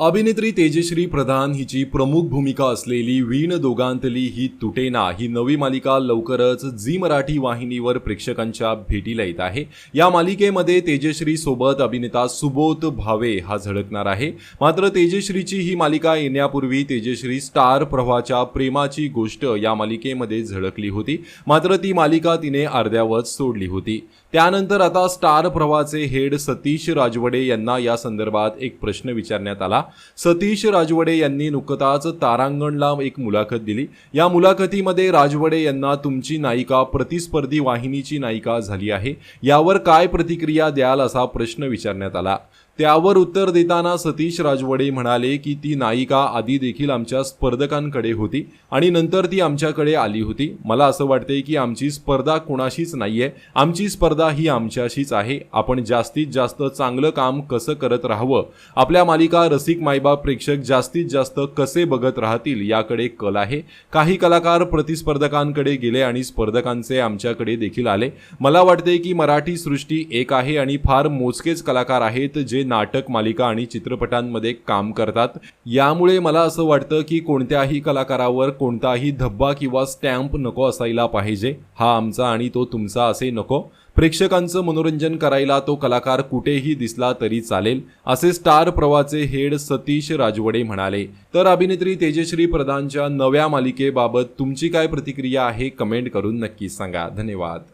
अभिनेत्री तेजश्री प्रधान हिची प्रमुख भूमिका असलेली वीण दोघांतली ही तुटेना ही नवी मालिका लवकरच झी मराठी वाहिनीवर प्रेक्षकांच्या भेटीला येत आहे. या मालिकेमध्ये तेजश्री सोबत अभिनेता सुबोध भावे हा झळकणार आहे. मात्र तेजश्रीची ही मालिका येण्यापूर्वी तेजश्री स्टार प्रवाहाच्या प्रेमाची गोष्ट या मालिकेमध्ये झळकली होती. मात्र ती मालिका तिने अर्ध्यावत सोडली होती. त्यानंतर आता स्टार प्रवाहाचे हेड सतीश राजवडे यांना या संदर्भात एक प्रश्न विचारण्यात आला. सतीश राजवडे यांनी नुकताच तारांगणला एक मुलाखत दिली. या मुलाखतीमध्ये राजवडे यांना तुमची नायिका प्रतिस्पर्धी वाहिनीची नायिका झाली आहे. यावर काय प्रतिक्रिया द्याल असा प्रश्न विचारण्यात आला. त्यावर उत्तर देताना सतीश राजवडे म्हणाले की ती नायिका आधी देखील आमच्या स्पर्धकांकडे होती आणि नंतर ती आमच्याकडे आली होती. मला असं वाटते की आमची स्पर्धा कुणाशीच नाही आहे आमची स्पर्धा ही आमच्याशीच आहे. आपण जास्तीत जास्त चांगलं काम कसं करत राहावं? आपल्या मालिका रसिक मायबाप प्रेक्षक जास्तीत जास्त कसे बघत राहतील याकडे कल आहे. काही कलाकार प्रतिस्पर्धकांकडे गेले आणि स्पर्धकांचे आमच्याकडे देखील आले. मला वाटते की मराठी सृष्टी एक आहे आणि फार मोजकेच कलाकार आहेत जे नाटक मालिका आणि चित्रपटांमध्ये काम करतात. यामुळे मला असं वाटतं की कोणत्याही कलाकारावर कोणताही धब्बा किंवा स्टॅम्प नको असायला पाहिजे. हा आमचा आणि तो तुमचा असे नको. प्रेक्षकांचं मनोरंजन करायला तो कलाकार कुठेही दिसला तरी चालेल असे स्टार प्रवाचे हेड सतीश राजवडे म्हणाले. तर अभिनेत्री तेजश्री प्रधानच्या नव्या मालिकेबाबत तुमची काय प्रतिक्रिया आहे कमेंट करून नक्की सांगा. धन्यवाद.